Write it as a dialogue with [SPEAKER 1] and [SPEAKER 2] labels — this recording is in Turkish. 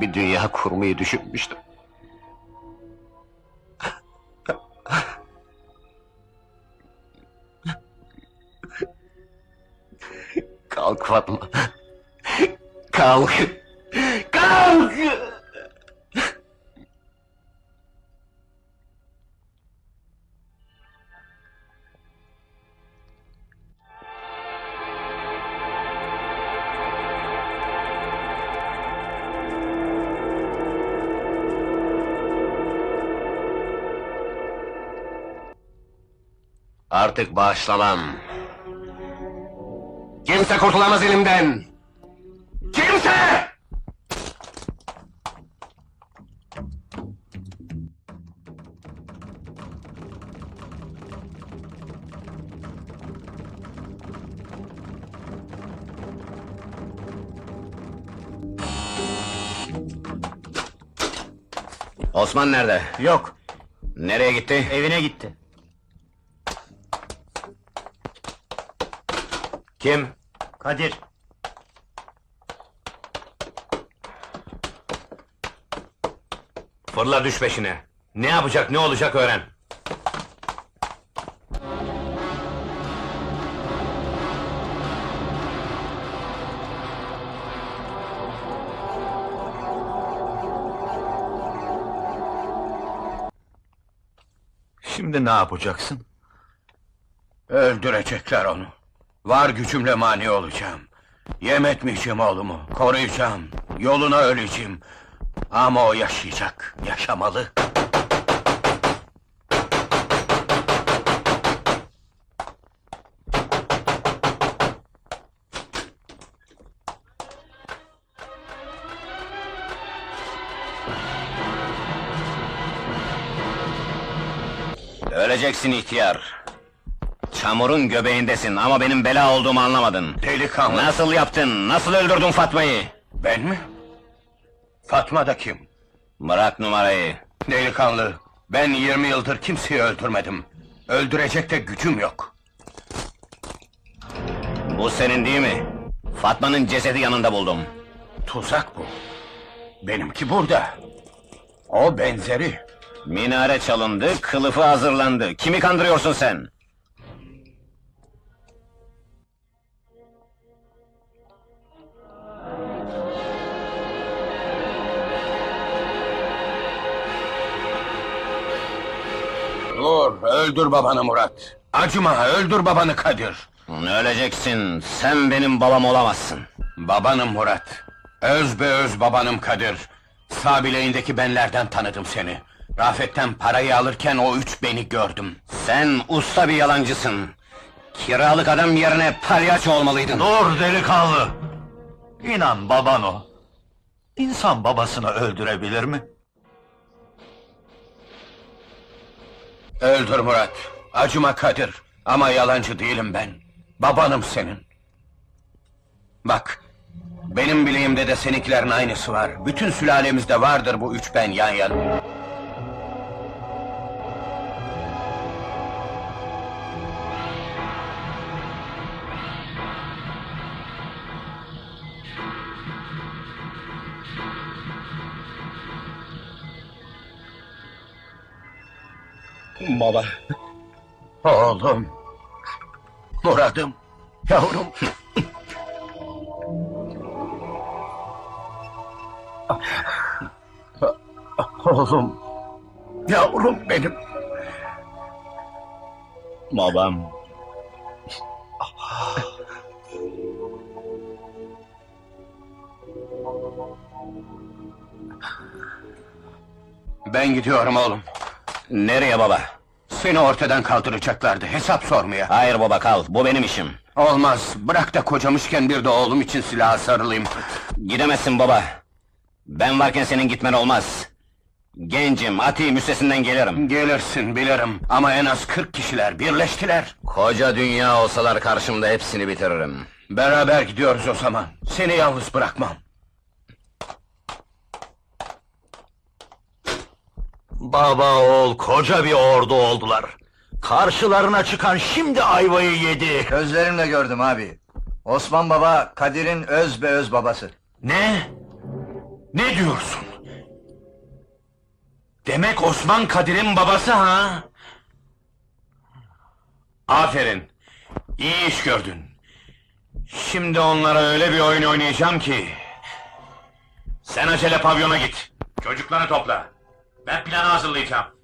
[SPEAKER 1] bir dünya kurmayı düşünmüştüm. Kalk Fatma. Kalk. Kalk. Artık bağışlamam. Kimse kurtulamaz elimden. Kimse! Osman nerede?
[SPEAKER 2] Yok,
[SPEAKER 1] Nereye gitti?
[SPEAKER 2] evine gitti.
[SPEAKER 1] Kim?
[SPEAKER 2] Kadir,
[SPEAKER 1] Fırla düş peşine. Ne yapacak, ne olacak öğren.
[SPEAKER 2] şimdi ne yapacaksın?
[SPEAKER 3] Öldürecekler onu. Var gücümle mani olacağım. Yem etmeyeceğim oğlumu, koruyacağım. Yoluna öleceğim. Ama o yaşayacak, yaşamalı.
[SPEAKER 1] Öleceksin ihtiyar. Çamurun göbeğindesin ama benim bela olduğumu anlamadın.
[SPEAKER 3] Delikanlı.
[SPEAKER 1] Nasıl yaptın, nasıl öldürdün Fatma'yı?
[SPEAKER 3] Ben mi? Fatma da kim?
[SPEAKER 1] Bırak numarayı.
[SPEAKER 3] Delikanlı. Ben 20 yıldır kimseyi öldürmedim. Öldürecek de gücüm yok.
[SPEAKER 1] Bu senin değil mi? Fatma'nın cesedi yanında buldum.
[SPEAKER 3] Tuzak bu. Benimki burada. O benzeri.
[SPEAKER 1] Minare çalındı, kılıfı hazırlandı. Kimi kandırıyorsun sen?
[SPEAKER 3] Dur, öldür babanı Murat. Acıma, öldür babanı Kadir.
[SPEAKER 1] Öleceksin, sen benim babam olamazsın.
[SPEAKER 3] Babanım Murat. Öz be öz babanım Kadir. Sağ bileğindeki benlerden tanıdım seni. Rafet'ten parayı alırken o üç beni gördüm.
[SPEAKER 1] Sen usta bir yalancısın. Kiralık adam yerine palyaço olmalıydın.
[SPEAKER 2] Dur delikanlı! İnan baban o. İnsan babasını öldürebilir mi?
[SPEAKER 3] Öldür Murat. Acıma Kadir. Ama yalancı değilim ben. Babanım senin. Bak. Benim bileğimde de seninkilerin aynısı var. Bütün sülalemizde vardır bu üç ben yan yana.
[SPEAKER 1] Baba.
[SPEAKER 3] Oğlum. Murat'ım. Yavrum. Oğlum. Yavrum benim.
[SPEAKER 1] Babam.
[SPEAKER 3] Ben gidiyorum oğlum.
[SPEAKER 1] Nereye baba?
[SPEAKER 3] Seni ortadan kaldıracaklardı. Hesap sormaya.
[SPEAKER 1] Hayır baba kal, bu benim işim.
[SPEAKER 3] Olmaz. Bırak da kocamışken bir de oğlum için silaha sarılayım.
[SPEAKER 1] Gidemezsin baba. Ben varken senin gitmen olmaz. Gencim, atayım üstesinden gelirim.
[SPEAKER 3] Gelirsin bilirim. Ama en az 40 kişiler birleştiler.
[SPEAKER 1] Koca dünya olsalar karşımda hepsini bitiririm.
[SPEAKER 3] Beraber gidiyoruz o zaman. Seni yalnız bırakmam.
[SPEAKER 2] Baba oğul koca bir ordu oldular. Karşılarına çıkan şimdi ayvayı yedi.
[SPEAKER 4] Gözlerimle gördüm abi. Osman Baba Kadir'in öz be öz babası.
[SPEAKER 2] Ne?
[SPEAKER 1] Ne diyorsun? Demek Osman Kadir'in babası ha? Aferin. İyi iş gördün. Şimdi onlara öyle bir oyun oynayacağım ki... Sen acele pavyona git. Çocukları topla. That plan ours, Alita.